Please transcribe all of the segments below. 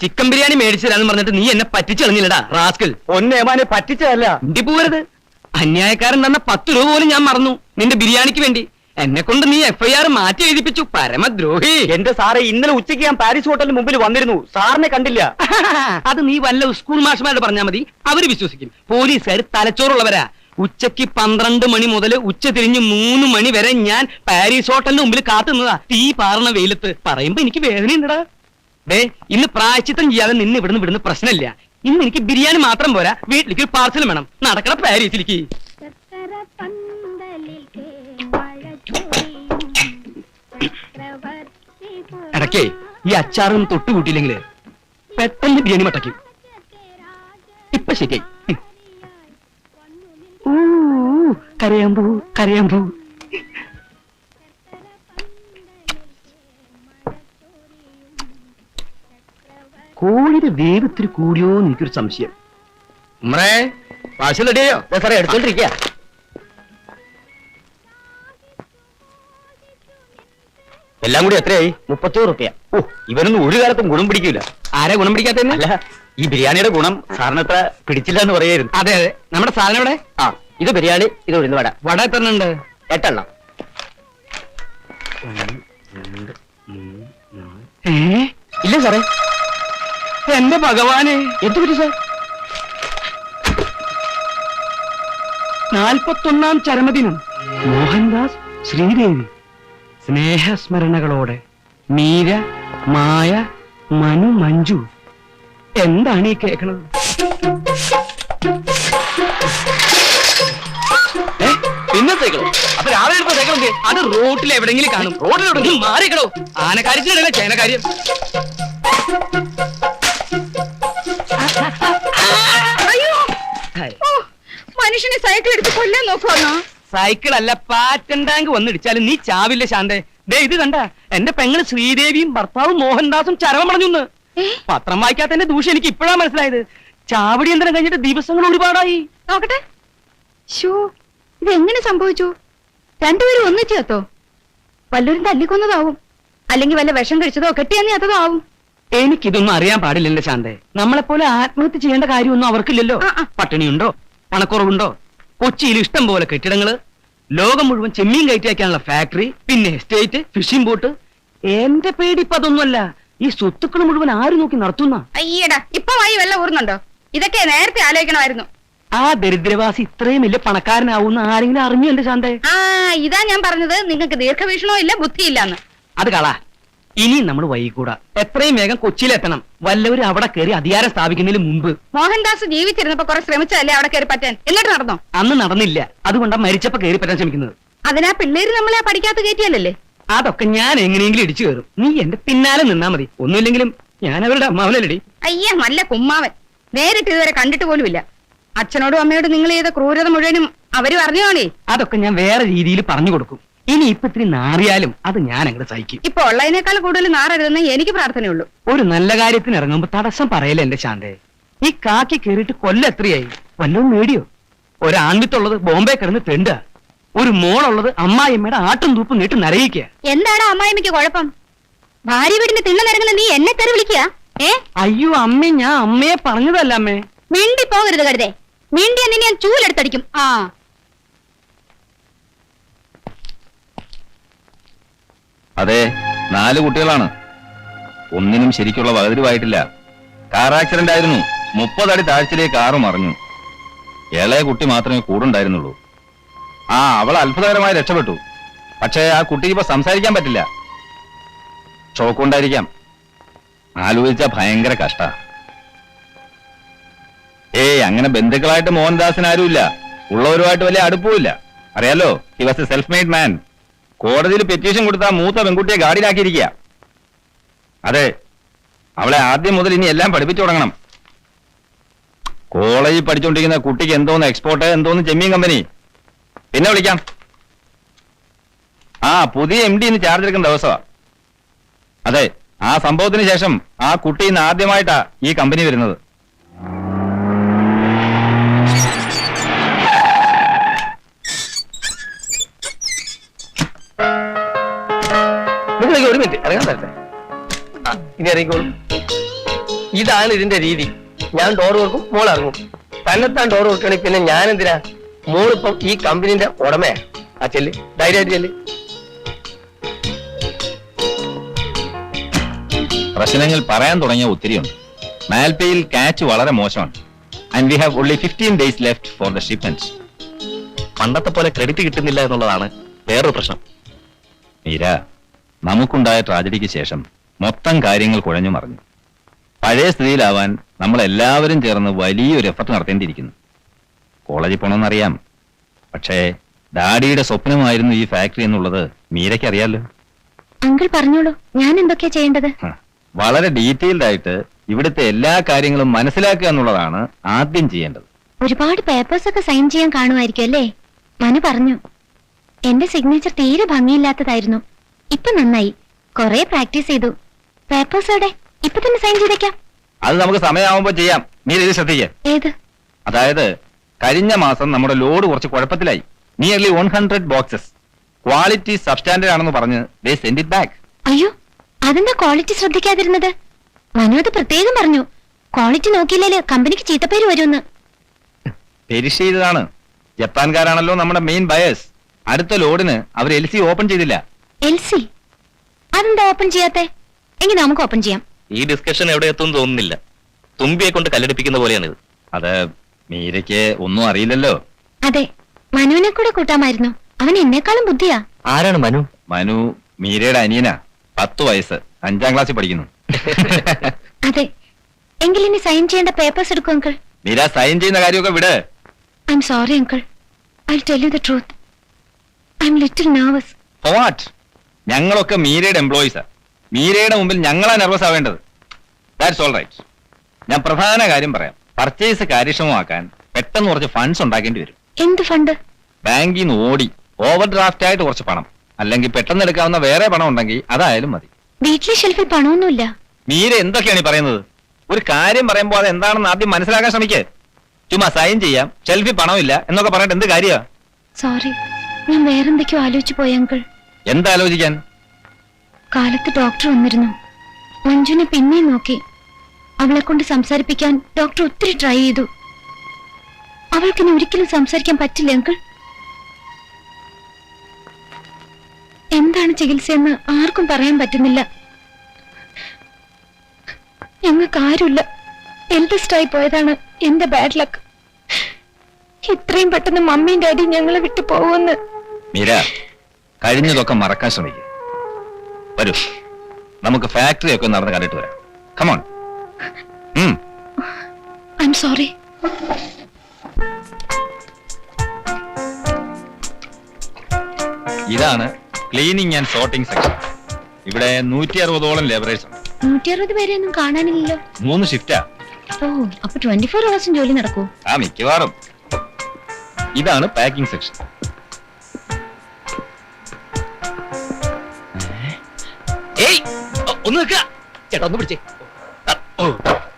Chicken biryani മേടിച്ചു തരാന്ന് പറഞ്ഞിട്ട് നീ എന്നെ പറ്റിച്ചറിഞ്ഞില്ലടാ റാസ്കൽ. ഒന്നേമാനെ പറ്റിച്ചതല്ല. ഇന്ത്യ പോകരുത് അന്യായക്കാരൻ തന്ന പത്ത് രൂപ പോലും ഞാൻ മറന്നു. നിന്റെ ബിരിയാണിക്ക് വേണ്ടി. എന്നെ കൊണ്ട് നീ എഫ്ഐആർ മാറ്റി എഴുതിപ്പിച്ചു പരമദ്രോഹി. എന്റെ സാറെ ഇന്നലെ ഉച്ചയ്ക്ക് ഞാൻ പാരീസ് ഹോട്ടലിന് മുമ്പിൽ വന്നിരുന്നു. സാറിനെ കണ്ടില്ല. അത് നീ വല്ല സ്കൂൾ മാഷ്മാരോട് പറഞ്ഞാൽ മതി. അവർ വിശ്വസിക്കും. പോലീസുകാർ തലച്ചോറുള്ളവരാ. ഉച്ചയ്ക്ക് പന്ത്രണ്ട് മണി മുതൽ ഉച്ച തിരിഞ്ഞ് മൂന്ന് മണി വരെ ഞാൻ പാരീസ് ഹോട്ടലിന് മുമ്പിൽ കാത്തുന്നതാ തീ പാറണ വെയിലത്ത്. പറയുമ്പോ എനിക്ക് വേദനയുണ്ടടാ. ഡേ ഇന്ന് പ്രായച്ചിത്തം ചെയ്യാതെ നിന്ന് ഇവിടുന്ന് വിടുന്ന പ്രശ്നമില്ല. ഇന്ന് എനിക്ക് ബിരിയാണി മാത്രം പോരാ. വീട്ടിലേക്ക് ഒരു പാർസൽ വേണം. നടക്കണ പാരീസിലേക്ക്. ടക്കേ ഈ അച്ചാറും തൊട്ടുകൂട്ടിയില്ലെങ്കിൽ പെട്ടെന്ന് ബിരിയാണി മട്ടയ്ക്കും. ഇപ്പൊ ശരിയായി. കരയാൻ ഊ, കരയാൻ കരയാമ്പൂ കോഴിയുടെ വേഗത്തിൽ കൂടിയോ എനിക്കൊരു സംശയം. ഉമ്മറേ പാഴ്സൽ റെഡിയോ സാറേ എടുത്തോണ്ടിരിക്കുക എല്ലാം കൂടി എത്രയായി? മുപ്പത്തി റുപ്യ. ഓ ഇവനൊന്നും ഒരു കാലത്തും ഗുണം പിടിക്കൂല. ആരെ ഗുണം പിടിക്കാത്തല്ല ഈ ബിരിയാണിയുടെ ഗുണം സാറിന് എത്ര പിടിച്ചില്ല എന്ന് പറയായിരുന്നു. അതെ അതെ. നമ്മുടെ സാധനം ഇവിടെ ആ ഇത് ബിരിയാണി ഇത് ഉഴുന്ന് വട. വട എത്ര ഉണ്ട് എട്ടെണ്ണം ഇല്ല സാറേ. എന്റെ ഭഗവാനെ. എന്ത് പറ്റി സാർ? നാൽപ്പത്തൊന്നാം ചരമദിനം. മോഹൻദാസ് ശ്രീദേവി. സ്നേഹസ്മരണകളോടെ മീര മായ മനു മഞ്ജു. എന്താണ് ഈ കേൾക്കണത്? പിന്നെ സൈക്കിളോ അപ്പൊ രാവിലെ എടുത്ത സൈക്കിൾ എന്ത് അത് റോട്ടിൽ എവിടെങ്കിലും കാണും. റോഡിൽ എവിടെങ്കിലും മാറിക്കടോ. ആനക്കാര്യത്തിനിടയിലെ ചേനക്കാര്യം. മനുഷ്യനെ സൈക്കിൾ എടുത്ത് കൊല്ലാൻ നോക്കുവാന്നോ? സൈക്കിൾ അല്ല പാറ്റൻ ടാങ്ക് വന്നിടിച്ചാലും നീ ചാവില്ല ശാന്തേ. ദേ ഇത് കണ്ട എന്റെ പെങ്ങൾ ശ്രീദേവിയും ഭർത്താവും മോഹൻദാസും ചരമം പറഞ്ഞുന്ന് ഏ? പത്രം വായിക്കാത്തതിന്റെ ദൂഷ്യം എനിക്ക് ഇപ്പോഴാ മനസ്സിലായത്. ചാവടി യന്ത്രം കഴിഞ്ഞിട്ട് ദിവസങ്ങൾ ഒരുപാടായി. നോക്കട്ടെ. ഷോ എങ്ങനെ സംഭവിച്ചു? രണ്ടുപേരും ഒന്നിച്ചു ചേത്തോ വല്ലവരും തല്ലിക്കൊന്നതാവും. അല്ലെങ്കിൽ വല്ല വിഷം കഴിച്ചതോ കെട്ടിയെന്ന് ചത്തതോ ആവും എനിക്കിതൊന്നും അറിയാൻ പാടില്ലല്ലോ ശാന്തേ. നമ്മളെപ്പോലെ ആത്മഹത്യ ചെയ്യേണ്ട കാര്യമൊന്നും അവർക്കില്ലല്ലോ. പട്ടിണിയുണ്ടോ? പണക്കുറവുണ്ടോ? കൊച്ചിയിൽ ഇഷ്ടം പോലെ കെട്ടിടങ്ങൾ ലോകം മുഴുവൻ ചെമ്മീൻ കയറ്റി അയക്കാനുള്ള ഫാക്ടറി പിന്നെ എസ്റ്റേറ്റ് ഫിഷിംഗ് ബോട്ട് എന്റെ പേടി ഇപ്പൊ അതൊന്നുമല്ല. ഈ സ്വത്തുക്കൾ മുഴുവൻ ആര് നോക്കി നടത്തുന്ന? അയ്യടാ ഇപ്പൊ വഴി വെള്ളം ഊർന്നുണ്ടോ? ഇതൊക്കെ നേരത്തെ ആലോചിക്കണമായിരുന്നു. ആ ദരിദ്രവാസി ഇത്രയും വലിയ പണക്കാരനാവുന്ന ആരെങ്കിലും അറിഞ്ഞു എന്റെ ശാന്തേ? ആ ഇതാ ഞാൻ പറഞ്ഞത്. നിങ്ങൾക്ക് ദീർഘവീക്ഷണോ ഇല്ല ബുദ്ധിയില്ലാന്ന് അത് കള. ഇനി നമ്മൾ വൈകൂടാ. എത്രയും വേഗം കൊച്ചിയിലെത്തണം. വല്ലവരും അവിടെ കയറി അധികാരം സ്ഥാപിക്കുന്നതിന് മുമ്പ്. മോഹൻദാസ് ജീവിച്ചിരുന്നപ്പോ കുറെ ശ്രമിച്ചതല്ലേ അവിടെ കയറി പറ്റാൻ? എന്നിട്ട് നടന്നോ? അന്ന് നടന്നില്ല. അതുകൊണ്ടാ മരിച്ചപ്പോ കയറി പറ്റാൻ ശ്രമിക്കുന്നത്. അതിനാ പിള്ളേര് നമ്മളെ പഠിക്കാത്ത കയറ്റിയല്ലേ അതൊക്കെ ഞാൻ എങ്ങനെയെങ്കിലും ഇടിച്ചു കയറും. നീ എന്റെ പിന്നാലെ നിന്നാ മതി. ഒന്നുമില്ലെങ്കിലും ഞാൻ അവരുടെ അമ്മാവനല്ലടി. അയ്യ നല്ല കുമ്മാവൻ. നേരിട്ട് ഇതുവരെ കണ്ടിട്ട് പോലുമില്ല. അച്ഛനോടും അമ്മയോടും നിങ്ങൾ ചെയ്ത ക്രൂരത മുഴുവനും അവർ പറഞ്ഞോണേ അതൊക്കെ ഞാൻ വേറെ രീതിയിൽ പറഞ്ഞു കൊടുക്കും. ഇനി ഇപ്പൊ ഇത്തിരി നാറിയാലും അത് ഞാൻ അങ്ങോട്ട് സഹിക്കും. ഇപ്പൊ ഉള്ളതിനേക്കാൾ കൂടുതൽ നാറരുതെന്ന് എനിക്ക് പ്രാർത്ഥനയുള്ളൂ. ഒരു നല്ല കാര്യത്തിന് ഇറങ്ങുമ്പോ തടസ്സം പറയല എന്റെ ശാന്തേ. ഈ കാക്കി കയറിയിട്ട് കൊല്ലം എത്രയായി? വല്ലതും നേടിയോ ഒരാൺവിത്തുള്ളത് ബോംബെ കിടന്ന് തെണ്ട. ഒരു മോളുള്ളത് അമ്മായിമ്മയുടെ ആട്ടും തൂപ്പും കേട്ട് നരയിക്കുക എന്താണ് അമ്മായിമ്മയ്ക്ക് കുഴപ്പം? ഭാര്യ വീടിന് തിണ്ണ നിരങ്ങുന്ന നീ എന്നെ തെറി വിളിക്കുക ഏ? അയ്യോ അമ്മേ ഞാൻ അമ്മയെ പറഞ്ഞതല്ല അമ്മേ. മിണ്ടി പോകരുത് കരുതേ. മിണ്ടിയ നിന്നെ ഞാൻ ചൂലെടുത്തടിക്കും. ആ. അതെ നാല് കുട്ടികളാണ്. ഒന്നിനും ശരിക്കുള്ള വകതിരിവായിട്ടില്ല. കാർ ആക്സിഡന്റ് ആയിരുന്നു. മുപ്പതടി താഴ്ചയിലേക്ക് കാറ് മറിഞ്ഞു. ഇളയ കുട്ടി മാത്രമേ കൂടുണ്ടായിരുന്നുള്ളൂ. ആ അവൾ അത്ഭുതകരമായി രക്ഷപ്പെട്ടു. പക്ഷേ ആ കുട്ടിക്ക് ഇപ്പൊ സംസാരിക്കാൻ പറ്റില്ല. ഷോക്ക് ഉണ്ടായിരിക്കാം. ആലോചിച്ച ഭയങ്കര കഷ്ട. ഏയ് അങ്ങനെ ബന്ധുക്കളായിട്ട് മോഹൻദാസിന് ആരുമില്ല. ഉള്ളവരുമായിട്ട് വലിയ അടുപ്പമില്ല അറിയാലോ he was a self made man കോടതിയിൽ പെറ്റീഷൻ കൊടുത്ത മൂത്ത പെൺകുട്ടിയെ ഗാർഡിലാക്കിയിരിക്കുക അതെ അവളെ ആദ്യം മുതൽ ഇനി എല്ലാം പഠിപ്പിച്ചു തുടങ്ങണം. കോളേജിൽ പഠിച്ചുകൊണ്ടിരിക്കുന്ന കുട്ടിക്ക് എന്തോന്ന് എക്സ്പോർട്ട് എന്തോന്ന് ചെമ്മീൻ കമ്പനി പിന്നെ വിളിക്കാം. ആ പുതിയ എം ഡി ഇന്ന് ചാർജ് എടുക്കുന്ന ദിവസമാ അതെ ആ സംഭവത്തിന് ശേഷം ആ കുട്ടി ഇന്ന് ആദ്യമായിട്ടാ ഈ കമ്പനി വരുന്നത്. ഒരു മിനിറ്റ് ഇറങ്ങാൻ തരട്ടെ. ഇനി ഇറങ്ങിക്കോളൂ. ഇതാണ് ഇതിന്റെ രീതി. ഞാൻ ഡോർ വർക്കും മോൾ ഇറങ്ങും. തന്നെത്താൻ ഡോർ തുറക്കണെങ്കിൽ പിന്നെ ഞാൻ എന്തിനാ? മോളിപ്പം ഈ കമ്പനിന്റെ ഉടമയാ ആ ചെല്ല്. ധൈര്യമായിട്ട് ചെല്ല്. പ്രശ്നങ്ങൾ പറയാൻ തുടങ്ങിയ ഒത്തിരിയുണ്ട്. മാൽപ്പയിൽ കാച്ച് വളരെ മോശമാണ്. And we have only fifteen days left for the shipment പണ്ടത്തെ പോലെ ക്രെഡിറ്റ് കിട്ടുന്നില്ല എന്നുള്ളതാണ് വേറൊരു പ്രശ്നം. മീര നമുക്കുണ്ടായ ട്രാജഡിക്ക് ശേഷം മൊത്തം കാര്യങ്ങൾ കുഴഞ്ഞു മറിഞ്ഞു. പഴയ സ്ഥിതിയിലാവാൻ നമ്മൾ എല്ലാവരും ചേർന്ന് വലിയൊരു എഫർട്ട് നടത്തേണ്ടിയിരിക്കുന്നു. കോളേജിൽ പോണമെന്നറിയാം പക്ഷേ ഡാഡിയുടെ സ്വപ്നമായിരുന്നു ഈ ഫാക്ടറി എന്നുള്ളത് മീരയ്ക്ക് അറിയാലോ. അങ്കിൾ പറഞ്ഞോളൂ ഞാൻ എന്തൊക്കെയാ ചെയ്യേണ്ടത്? വളരെ ഡീറ്റെയിൽഡ് ആയിട്ട് ഇവിടുത്തെ എല്ലാ കാര്യങ്ങളും മനസ്സിലാക്കുക എന്നുള്ളതാണ് ആദ്യം ചെയ്യേണ്ടത്. ഒരുപാട് പേപ്പേഴ്സ് ഒക്കെ സൈൻ ചെയ്യാൻ കാണുമായിരിക്കും അല്ലേ? മനു പറഞ്ഞു എന്റെ സിഗ്നേച്ചർ തീരെ ഭംഗിയില്ലാത്തതായിരുന്നു. ഇപ്പൊ നന്നായി. കൊറേ പ്രാക്ടീസ് ചെയ്തു. പേപ്പേഴ്സ് എവിടെ? ഇപ്പൊ തന്നെ സൈൻ ചെയ്തേക്കാം. അത് നമുക്ക് സമയമാവുമ്പോ ചെയ്യാം. നീ ഇത് ശ്രദ്ധിക്കേ. ഏത്? അതായത് കഴിഞ്ഞ മാസം നമ്മുടെ ലോഡ് കുറച്ച് കുഴപ്പത്തിലായി. Nearly one hundred boxes quality substandard ആണെന്ന് പറഞ്ഞ് ദേ സെൻഡ് ഇറ്റ് ബാക്ക് അയ്യോ അതെന്താ ക്വാളിറ്റി ശ്രദ്ധിക്കാതിരുന്നത്? മനു അത് പ്രത്യേകം പറഞ്ഞു. ക്വാളിറ്റി നോക്കിയില്ലേ കമ്പനിക്ക് ചീത്തപ്പേര് വരുമെന്ന്. പെരിഷ് ചെയ്തതാണ്. ജപ്പാൻകാരാണല്ലോ നമ്മുടെ മെയിൻ ബയേഴ്സ് അടുത്ത ലോഡിന് അവർ എൽ സി ഓപ്പൺ ചെയ്തില്ല. എൽ സി അതെന്താ ഓപ്പൺ ചെയ്യാത്തെ? എങ്കിൽ നമുക്ക് ഓപ്പൺ ചെയ്യാം. ഈ ഡിസ്കഷൻ എവിടെ എത്തും തോന്നുന്നില്ല. തുമ്പിയെ കൊണ്ട് കല്ലെടുപ്പിക്കുന്ന പോലെയാണിത്. അത് മീരയ്ക്ക് ഒന്നും അറിയില്ലല്ലോ. അതെ മനുവിനെ കൂടെ കൂട്ടാമായിരുന്നു. അവൻ എന്നെക്കാളും ബുദ്ധിയാ. ആരാണ് മനു? മനു മീരയുടെ അനിയനാ. പത്ത് വയസ്സ്. അഞ്ചാം ക്ലാസ്സിൽ പഠിക്കുന്നു. അതെ. എങ്കിൽ ഇനി സൈൻ ചെയ്യേണ്ട പേപ്പേഴ്സ് എടുക്കും അങ്കിൾ മീര സൈൻ ചെയ്യുന്ന കാര്യമൊക്കെ വിട്. I'm sorry uncle I tell you the truth I'm little nervous what ഞങ്ങളൊക്കെ മീരയുടെ എംപ്ലോയീസാ മീരയുടെ മുമ്പിൽ ഞങ്ങളാ നെർവസ് ആവേണ്ടത്. ദാറ്റ്സ് ഓൾ റൈറ്റ് ഞാൻ പ്രധാന കാര്യം പറയാം. പർച്ചേസ് കാര്യക്ഷമമാക്കാൻ പെട്ടെന്ന് കുറച്ച് ഫണ്ട്സ് ഉണ്ടാക്കേണ്ടി വരും. എന്ത് ഫണ്ട് ബാങ്കിൽ നിന്ന് ഓടി ഓവർ ഡ്രാഫ്റ്റ് ആയിട്ട് കുറച്ച് പണം. അല്ലെങ്കിൽ പെട്ടെന്ന് എടുക്കാവുന്ന വേറെ പണം ഉണ്ടെങ്കിൽ അതായാലും മതി. വീട്ടിലെ ഷെൽഫിൽ പണമൊന്നുമില്ല. മീര എന്തൊക്കെയാണ് ഈ പറയുന്നത്? ഒരു കാര്യം പറയുമ്പോൾ അത് എന്താണെന്ന് ആദ്യം മനസ്സിലാക്കാൻ ശ്രമിക്കേ. ചുമ്മാ സൈൻ ചെയ്യാം. ഷെൽഫിൽ പണമില്ല എന്നൊക്കെ പറഞ്ഞിട്ട് എന്ത് കാര്യമാ സോറി ഞാൻ വേറെന്തൊക്കെയോ ആലോചിച്ചു പോയി അങ്കിൾ എന്താലോചിക്കാൻ? കാലത്ത് ഡോക്ടർ വന്നിരുന്നു. മഞ്ജുനെ പിന്നെയും നോക്കി. അവളെ കൊണ്ട് സംസാരിപ്പിക്കാൻ ഡോക്ടർ ഒത്തിരി ട്രൈ ചെയ്തു. അവൾക്കിനി ഒരിക്കലും സംസാരിക്കാൻ പറ്റില്ല അങ്കിൾ. എന്താണ് ചികിത്സയെന്ന് ആർക്കും പറയാൻ പറ്റുന്നില്ല. ഞങ്ങൾക്ക് ആരുമില്ല. എൽഡസ്റ്റ് ആയി പോയതാണ് എന്റെ ബാഡ് ലക്ക് ഇത്രയും പെട്ടെന്ന് മമ്മിയും ഡാഡിയും ഞങ്ങളെ വിട്ടു പോകുമെന്ന് കഴിഞ്ഞതൊക്കെ മറക്കാൻ ശ്രമിക്കുക വരൂ. നമുക്ക് ഫാക്ടറി ഒക്കെ നടന്ന് കണ്ടിട്ട് വരാം. കമോൺ ഐ എം സോറി ഇതാണ് ക്ലീനിങ് ആൻഡ് സോർട്ടിംഗ് സെക്ഷൻ ഇവിടെ നൂറ്റി അറുപതോളം ലേബറേഴ്സ് ഉണ്ട്. നൂറ്റി അറുപത് പേരെയൊന്നും കാണാനില്ലല്ലോ. മൂന്ന് ഷിഫ്റ്റാ ഓ അപ്പൊ ട്വന്റി ഫോർ അവേഴ്സും ജോലി നടക്കൂ ആ മിക്കവാറും. ഇതാണ് പാക്കിംഗ് സെക്ഷൻ ഒന്ന് നിൽക്കുക ചേട്ടാ ഒന്ന് പിടിച്ചേ.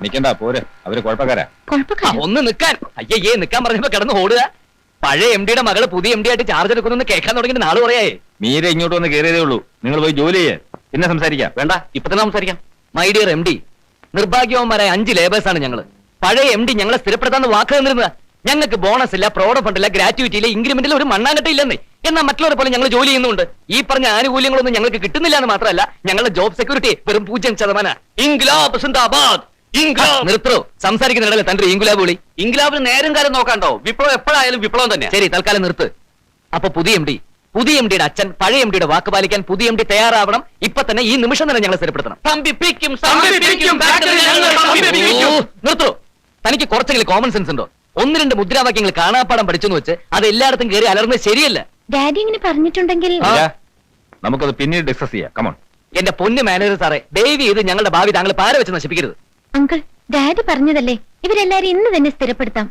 നിക്കണ്ട പോരെ. അവർ കുഴപ്പക്കാരാ. ആ, കുഴപ്പക്കാരോ ഒന്ന് നിൽക്കാൻ. അയ്യേ നിൽക്കാൻ പറഞ്ഞപ്പോ കിടന്ന് ഓടുക. പഴയ എം ഡിയുടെ മകൾ പുതിയ എം ഡി ആയിട്ട് ചാർജ് എടുക്കുന്നു കേൾക്കാൻ തുടങ്ങിയിട്ട് നാൾ പറയായേ മീര ഇങ്ങോട്ട് വന്ന് കയറിയതേ ഉള്ളൂ. നിങ്ങൾ പോയി ജോലി ചെയ്യേ. പിന്നെ സംസാരിക്കാം. വേണ്ട ഇപ്പൊ തന്നെ സംസാരിക്കാം. മൈ ഡിയർ എം ഡി നിർഭാഗ്യവന്മാരായ അഞ്ച് ലേബേഴ്സ് ആണ് ഞങ്ങൾ. പഴയ എം ഡി ഞങ്ങളെ സ്ഥിരപ്പെടുത്താന്ന് വാക്ക് തന്നിരുന്നത്. ഞങ്ങൾക്ക് ബോണസ് ഇല്ല പ്രോഡ ഫണ്ട് ഇല്ല ഗ്രാറ്റുവിറ്റി ഇല്ല ഇൻക്രിമെന്റിൽ ഒരു മണ്ണാങ്കട്ട ഇല്ലെന്നേ. എന്നാൽ മറ്റുള്ളവരെ പോലെ ഞങ്ങൾ ജോലി ചെയ്യുന്നുണ്ട്. ഈ പറഞ്ഞ ആനുകൂല്യങ്ങളൊന്നും ഞങ്ങൾക്ക് കിട്ടുന്നില്ല എന്ന് മാത്രമല്ല ഞങ്ങളുടെ ജോബ് സെക്യൂരിറ്റി വെറും പൂജ്യം ശതമാനം. നിർത്തു സിന്ദാബാദ് നിർത്തോ. സംസാരിക്കുന്നിടല്ലേ തന്റെ ഇംഗ്ലാബ് വിളി. ഇംഗ്ലാബിന് നേരം കാലം നോക്കാണ്ടോ? വിപ്ലവം എപ്പോഴായാലും വിപ്ലവം തന്നെ. ശരി തൽക്കാലം നിർത്ത്. അപ്പൊ പുതിയ എം ഡി. പുതിയ എം ഡിയുടെ അച്ഛൻ പഴയ എം ഡിയുടെ വാക്ക് പാലിക്കാൻ പുതിയ എം ഡി തയ്യാറാവണം. ഇപ്പൊ തന്നെ ഈ നിമിഷം തന്നെ ഞങ്ങളെ സ്ഥിരപ്പെടുത്തണം. നിർത്തൂ. തനിക്ക് കുറച്ചെങ്കിലും കോമൺ സെൻസ് ഉണ്ടോ? ഒന്ന് രണ്ട് മുദ്രാവാക്യങ്ങൾ കാണാപ്പാടം പഠിച്ചെന്ന് വെച്ച് അത് എല്ലായിടത്തും കയറി അലർന്നത് ശരിയല്ല. ഡാഡി ഇങ്ങനെ പറഞ്ഞിട്ടുണ്ടെങ്കിൽ നമുക്കത് പിന്നീട് ഡിസ്കസ് ചെയ്യാം. കമോൺ എന്റെ പൊന്നു മാനേജർ സാറേ ദയവ് ഇത് ഞങ്ങളുടെ ഭാവി താങ്കൾ പാര വെച്ച് നശിപ്പിക്കരുത്. അങ്കിൾ ഡാഡി പറഞ്ഞതല്ലേ? ഇവരെല്ലാരും ഇന്ന് തന്നെ സ്ഥിരപ്പെടുത്താം.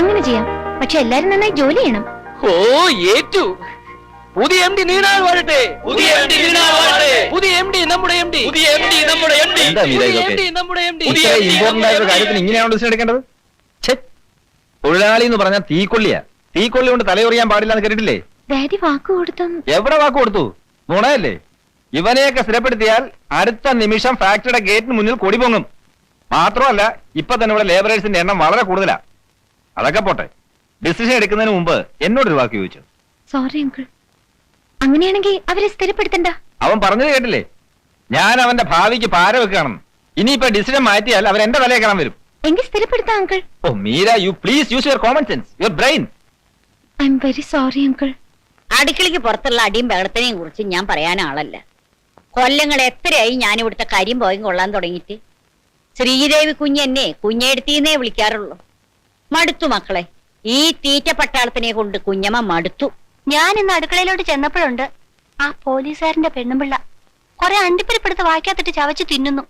അങ്ങനെ ചെയ്യാം. പക്ഷെ എല്ലാരും നന്നായി ജോലി ചെയ്യണം. ഓ ഏറ്റു. പുതിയ എം ഡി നീണാൾ വാഴട്ടെ. പുതിയ എം ഡി നീണാൾ വാഴട്ടെ. പുതിയ എം ഡി നമ്മുടെ എം ഡി പുതിയ എം ഡി നമ്മുടെ എം ഡി എന്താ വീര പുതിയ ഇതൊക്കെ? എം ഡി നമ്മുടെ എം ഡി പുതിയ ഇമ്പോർട്ടന്റ് ആയിട്ടുള്ള കാര്യത്തിന് ഇങ്ങനെയാണോ ഡിസിഷൻ എടുക്കേണ്ടത്? ഛെ, തൊഴിലാളി എന്ന് പറഞ്ഞാൽ തീക്കൊള്ളിയാ. തീക്കൊള്ളി കൊണ്ട് തലയൊറിയാൻ പാടില്ല എന്ന് കേട്ടിട്ടില്ലേ? ഡാഡി വാക്ക് കൊടുത്തും എവിടെ വാക്ക് കൊടുത്തു? നുണയല്ലേ? ഇവനെയൊക്കെ സ്ഥിരപ്പെടുത്തിയാൽ അടുത്ത നിമിഷം ഫാക്ടറിയുടെ ഗേറ്റിന് മുന്നിൽ കൊടി പൊങ്ങും. മാത്രമല്ല ഇപ്പൊ തന്നെ ഇവിടെ ലേബറേഴ്സിന്റെ എണ്ണം വളരെ കൂടുതലാ. അതൊക്കെ പോട്ടെ. ഡിസിഷൻ എടുക്കുന്നതിന് മുമ്പ് എന്നോട് ഒരു വാക്ക് ചോദിച്ചു. സോറി അങ്കിൾ അങ്ങനെയാണെങ്കിൽ അവരെ സ്ഥിരപ്പെടുത്തണ്ട. അവൻ പറഞ്ഞത് കേട്ടില്ലേ? ഞാൻ അവന്റെ ഭാവിക്ക് പാര വെക്കുകയാണെന്ന് ഇനിയിപ്പോ ഡിസിഷൻ മാറ്റിയാൽ അവൻ എന്റെ തലയെ കാണാൻ വരും. എങ്കിൽ സ്ഥിരപ്പെടുത്താം uncle oh Meera you please use your common sense your brain I'm very sorry uncle അടുക്കളയ്ക്ക് പുറത്തുള്ള അടിയും ബഹളത്തിനെയും കുറിച്ച് ഞാൻ പറയാൻ ആളല്ല. കൊല്ലങ്ങൾ എത്രയായി ഞാൻ ഇവിടുത്തെ കാര്യം പോയും കൊള്ളാൻ തുടങ്ങിയിട്ട്? ശ്രീദേവി കുഞ്ഞെന്നെ കുഞ്ഞെടുത്തീന്നേ വിളിക്കാറുള്ളൂ. മടുത്തു മക്കളെ. ഈ തീറ്റ പട്ടാളത്തിനെ കൊണ്ട് കുഞ്ഞമ്മ മടുത്തു. ഞാൻ ഇന്ന് അടുക്കളയിലോട്ട് ചെന്നപ്പോഴുണ്ട്. ആ പോലീസുകാരന്റെ പെണ്ണുമ്പിള്ള കുറെ അണ്ടിപ്പരിപ്പെടുത്ത് വായിക്കാത്തിട്ട് ചവച്ച് തിന്നുന്നു.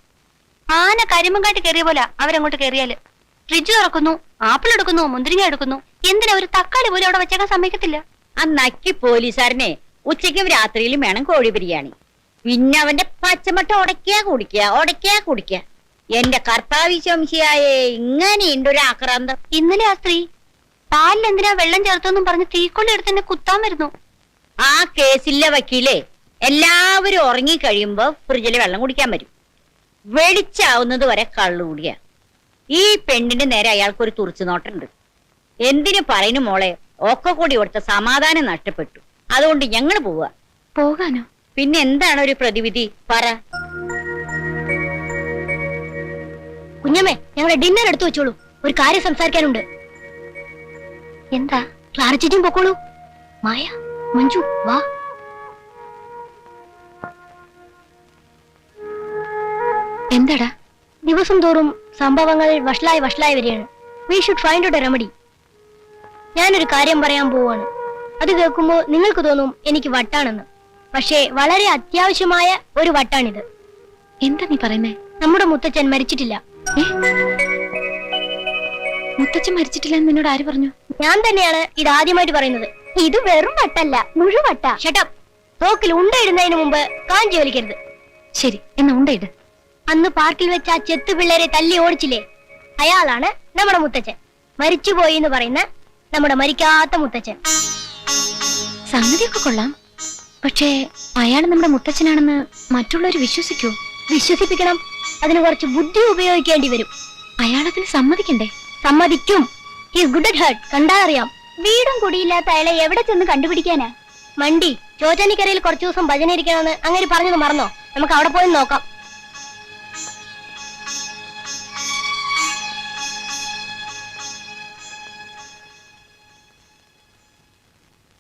ആന കരിമ്പം കാട്ടി കയറിയ പോലെ അവരങ്ങോട്ട് കയറിയാൽ. ഫ്രിഡ്ജ് തുറക്കുന്നു ആപ്പിൾ എടുക്കുന്നു മുന്തിരിങ്ങ എടുക്കുന്നു. എന്തിനാ ഒരു തക്കാളി പോലും അവിടെ വെച്ചേക്കാൻ സമ്മതിക്കത്തില്ല? ആ നക്കി പോലീസുകാരനെ ഉച്ചയ്ക്കും രാത്രിയിലും വേണം കോഴി ബിരിയാണി. പിന്നെ അവന്റെ പച്ചമട്ട ഉടക്കിയാ കുടിക്കുക ഉടക്കിയാ കുടിക്കുക. എന്റെ കർത്താവിശംശിയായേ ഇങ്ങനെയുണ്ട് ഒരു ആക്രാന്തം. ഇന്നലെ ആ സ്ത്രീ പാലിൽ എന്തിനാ വെള്ളം ചേർത്തെന്നും പറഞ്ഞ് തീക്കൊള്ളി എടുത്ത് എന്നെ കുത്താൻ വരുന്നു? ആ കേസിലെ വക്കീലേ എല്ലാവരും ഉറങ്ങി കഴിയുമ്പോ ഫ്രിഡ്ജിൽ വെള്ളം കുടിക്കാൻ വരും. വെളിച്ചാവുന്നത് വരെ കള്ളു കുടിയ ഈ പെണ്ണിന്റെ നേരെ അയാൾക്ക് ഒരു തുറച്ചു നോട്ടുണ്ട് എന്തിനു പറയുന്നു മോളെ? ഒക്കെ കൂടി ഇവിടുത്തെ സമാധാനം നഷ്ടപ്പെട്ടു. അതുകൊണ്ട് ഞങ്ങൾ പോവുക. പോകാനോ? പിന്നെ എന്താണ് ഒരു പ്രതിവിധി? പറ. കുഞ്ഞമ്മേ ഞങ്ങളുടെ ഡിന്നർ എടുത്തു വെച്ചോളൂ. ഒരു കാര്യം സംസാരിക്കാനുണ്ട്. എന്താ? ക്ലാര ചേച്ചിയും പൊക്കോളൂ. മായ മഞ്ജു വാ. എന്താടാ? ദിവസം തോറും സംഭവങ്ങൾ വഷളായി വഷളായി വരികയാണ്. We should find out a remedy ഞാനൊരു കാര്യം പറയാൻ പോവാണ് അത് കേൾക്കുമ്പോൾ നിങ്ങൾക്ക് തോന്നും എനിക്ക് വട്ടാണെന്ന്. പക്ഷേ വളരെ അത്യാവശ്യമായ ഒരു വട്ടാണിത്. എന്താ നീ പറയുന്നേ? നമ്മുടെ മുത്തച്ഛൻ മരിച്ചിട്ടില്ല. മുത്തച്ഛൻ മരിച്ചിട്ടില്ല എന്ന് എന്നോട് ആര് പറഞ്ഞു? ഞാൻ തന്നെയാണ് ഇത് ആദ്യമായിട്ട് പറയുന്നത്. ഇത് വെറും വട്ടല്ല മുഴുവട്ട. ഷട്ടപ്പ് തോക്കിൽ ഉണ്ടയിടുന്നതിന് മുമ്പ് കാഞ്ചി വലിക്കരുത്. ശരി എന്നാ ഉണ്ടയിട് അന്ന് പാർക്കിൽ വെച്ച ആ ചെത്തു പിള്ളേരെ തല്ലി ഓടിച്ചില്ലേ? അയാളാണ് നമ്മുടെ മുത്തച്ഛൻ. മരിച്ചുപോയി എന്ന് പറയുന്ന നമ്മുടെ മരിക്കാത്ത മുത്തച്ഛൻ. സംഗതിയൊക്കെ കൊള്ളാം. പക്ഷേ അയാൾ നമ്മുടെ മുത്തച്ഛനാണെന്ന് മറ്റുള്ളവർ വിശ്വസിക്കൂ? വിശ്വസിപ്പിക്കണം. അതിന് കുറച്ച് ബുദ്ധി ഉപയോഗിക്കേണ്ടി വരും. അയാളതിന് സമ്മതിക്കണ്ടേ? സമ്മതിക്കും. ഹിസ് ഗുഡ് അറ്റ് ഹേർട്ട് കണ്ടാറിയാം വീടും കുടിയില്ലാത്ത അയാളെ എവിടെ ചെന്ന് കണ്ടുപിടിക്കാനാ? മണ്ടി ചോറ്റാനിക്കരയിൽ കുറച്ചു ദിവസം ഭജന ഇരിക്കണമെന്ന് അങ്ങനെ പറഞ്ഞത് മറന്നോ? നമുക്ക് അവിടെ പോയി നോക്കാം.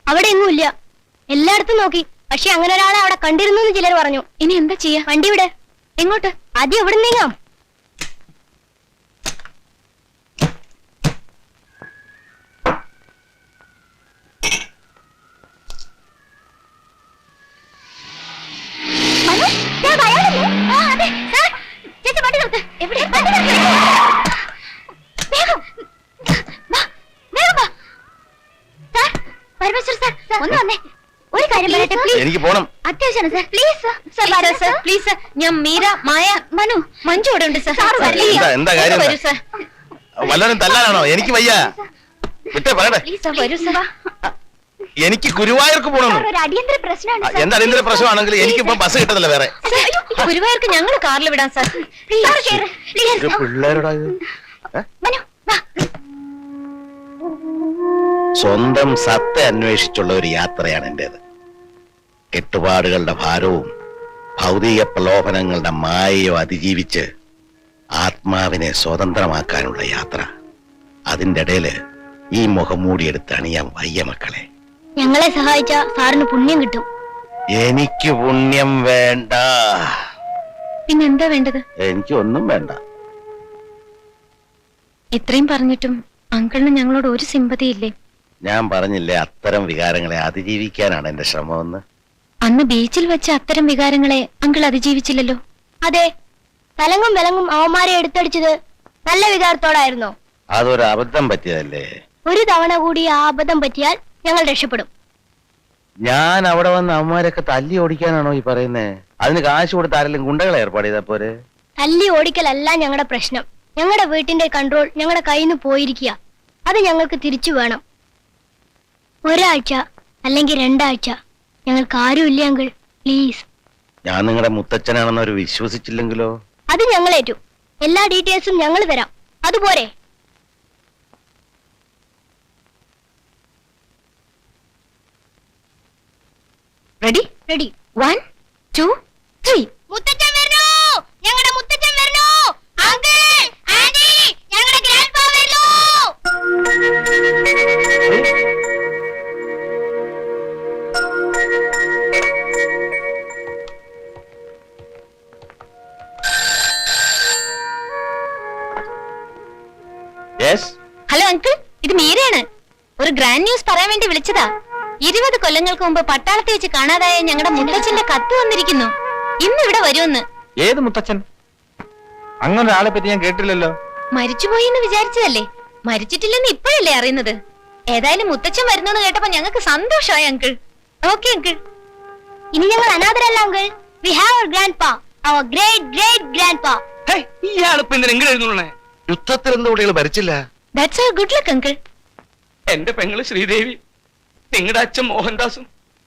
അവിടെ എങ്ങും ഇല്ല. എല്ലായിടത്തും നോക്കി. പക്ഷെ അങ്ങനെ ഒരാളെ അവിടെ കണ്ടിരുന്നു എന്ന് ചിലർ പറഞ്ഞു. ഇനി എന്താ ചെയ്യാ? വണ്ടി വിടെ എങ്ങോട്ട്? ആദ്യം എവിടെ നീങ്ങാം അത്യാവശ്യമാണ് സാർ പ്ലീസ് സർ വരൂ സർ പ്ലീസ് സാർ ഞാൻ മീര മായ മനു മഞ്ജു ഇവിടെ ഉണ്ട് സാർ എന്താ- എന്താ കാര്യം വരൂ സാർ വല്ലവരും തല്ലാനാണോ? എനിക്ക് വയ്യ. വിട്ടേ പറയട്ടെ. പ്ലീസ് സർ വരൂ സർ എനിക്ക് ഗുരുവായൂർക്ക് പോകണമെന്ന് ഒരു അടിയന്തര പ്രശ്നമാണ് എന്താ അടിയന്തര പ്രശ്നമാണെങ്കിൽ എനിക്കിപ്പോ ബസ് കിട്ടുന്നില്ല വേറെ. ഗുരുവായൂർക്ക് ഞങ്ങൾ കാറിൽ വിടാം സാർ പിള്ളേരുടെ ഇത്. ഏ? മനു വാ. സ്വന്തം സത്ത അന്വേഷിച്ചുള്ള ഒരു യാത്രയാണ് എന്റേത്. കെട്ടുപാടുകളുടെ ഭാരവും ഭൗതിക പ്രലോഭനങ്ങളുടെ മായയോ അതിജീവിച്ച് ആത്മാവിനെ സ്വതന്ത്രമാക്കാനുള്ള യാത്ര. അതിന്റെ ഇടയിൽ ഈ മുഖം മൂടിയെടുത്ത് അണിയാൻ വയ്യ മക്കളെ. ഞങ്ങളെ സഹായിച്ച സാറിന് പുണ്യം കിട്ടും. എനിക്ക് പുണ്യം വേണ്ട. പിന്നെന്താ വേണ്ടത്? എനിക്ക് ഒന്നും വേണ്ട. ഇത്രയും പറഞ്ഞിട്ടും അങ്കിളിന് ഞങ്ങളോട് ഒരു സിമ്പതിയില്ലേ? ഞാൻ പറഞ്ഞില്ലേ അത്തരം വികാരങ്ങളെ അതിജീവിക്കാനാണ് എന്റെ ശ്രമമെന്ന്? അന്ന് ബീച്ചിൽ വെച്ച അത്തരം വികാരങ്ങളെ അങ്കിൾ അതിജീവിച്ചില്ലല്ലോ. അതെ തലങ്ങും വിലങ്ങും അവന്മാരെ എടുത്തടിച്ചത് നല്ല വികാരത്തോടായിരുന്നോ. അതൊരു അബദ്ധം പറ്റിയതല്ലേ? ഒരു തവണ കൂടി ആ അബദ്ധം പറ്റിയാൽ ഞങ്ങൾ രക്ഷപ്പെടും. ഞാൻ അവിടെ വന്ന് അവന്മാരൊക്കെ തല്ലി ഓടിക്കാനാണോ ഈ പറയുന്നേ? അതിന് കാശ് കൊടുത്ത് ആരെങ്കിലും ഗുണ്ടകളെ ഏർപ്പാട് ചെയ്താ പോരെ? തല്ലി ഓടിക്കലല്ല ഞങ്ങളുടെ പ്രശ്നം. ഞങ്ങളുടെ വീട്ടിന്റെ കൺട്രോൾ ഞങ്ങളുടെ കയ്യിൽ നിന്ന് പോയിരിക്കുക അത് ഞങ്ങൾക്ക് തിരിച്ചു വേണം. ഒരാഴ്ച അല്ലെങ്കിൽ രണ്ടാഴ്ച ഞങ്ങൾക്ക് ആരുമില്ല അങ്കിൾ. പ്ലീസ് ഞാൻ നിങ്ങളുടെ മുത്തച്ഛനാണെന്ന് അവർ വിശ്വസിച്ചില്ലെങ്കിലോ? അത് ഞങ്ങൾ ഏറ്റു. എല്ലാ ഡീറ്റെയിൽസും ഞങ്ങൾ തരാം. അതുപോരെ ready ready one two three മുത്തച്ഛൻ! ഒരു ഗ്രാൻഡ് ന്യൂസ് പറയാൻ വേണ്ടി വിളിച്ചതാ. ഇരുപത് കൊല്ലങ്ങൾക്ക് മുമ്പ് പട്ടാളത്തിൽ വെച്ച് കാണാതായ ഞങ്ങളുടെ മുത്തച്ഛന്റെ കത്ത് വന്നിരിക്കുന്നു. ഇന്ന് ഇവിടെ വരുമെന്ന്. ഏത് മുത്തച്ഛൻ? അങ്ങനെ ഒരാളെ പറ്റി ഞാൻ കേട്ടില്ലല്ലോ. മരിച്ചുപോയി എന്ന് വിചാരിച്ചതല്ലേ? മരിച്ചിട്ടില്ലെന്ന് ഇപ്പോഴല്ലേ അറിയുന്നത്? ഏതായാലും മുത്തച്ഛൻ വരുന്നു എന്ന് കേട്ടപ്പോ ഞങ്ങൾക്ക് സന്തോഷമായി അങ്കിൾ ഓക്കെ അങ്കിൾ ഇനി ഞങ്ങൾ അനാഥരല്ല uncle we have our grand pa our great great grand pa hey, ഇയാളിപ്പോ പിന്നെ എങ്ങനെ എഴുതുള്ളേ യുദ്ധത്തിൽ എന്തുകൊണ്ടികൾ ഭരിച്ചില്ല that's a good luck uncle എന്റെ പെങ്ങൾ ശ്രീദേവി നിങ്ങളുടെ അച്ഛൻ മോഹൻദാസും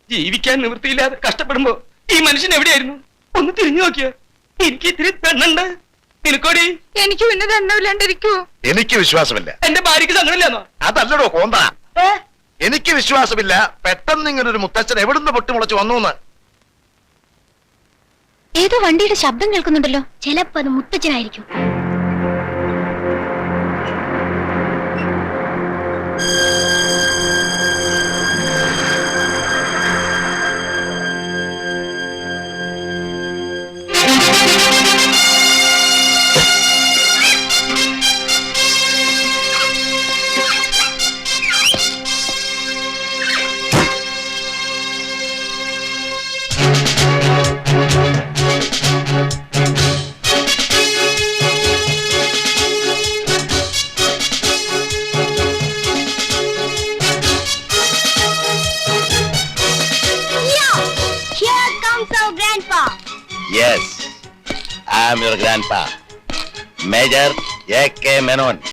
ജീവിക്കാൻ നിവൃത്തിയില്ലാതെ കഷ്ടപ്പെടുമ്പോ ഈ മനുഷ്യൻ എവിടെയായിരുന്നു? ഒന്ന് തിരിഞ്ഞു നോക്കിയ. എനിക്ക് ഇത്തിരി പെണ്ണുണ്ട്. നിനക്കോടി? എനിക്ക് പിന്നെ ദണ്ണമില്ലാണ്ടിരിക്കൂ എനിക്ക് വിശ്വാസമില്ല. എന്റെ ഭാര്യക്ക് സങ്കടമില്ലാന്നോ അതല്ലടോ കോന്ത. എനിക്ക് വിശ്വാസമില്ല. പെട്ടെന്ന് ഇങ്ങനെ ഒരു മുത്തച്ഛൻ എവിടുന്ന് പൊട്ടിമുളച്ച് വന്നു ഏതോ വണ്ടിയുടെ ശബ്ദം കേൾക്കുന്നുണ്ടല്ലോ. ചിലപ്പോ അത് മുത്തച്ഛനായിരിക്കും. Yes I am your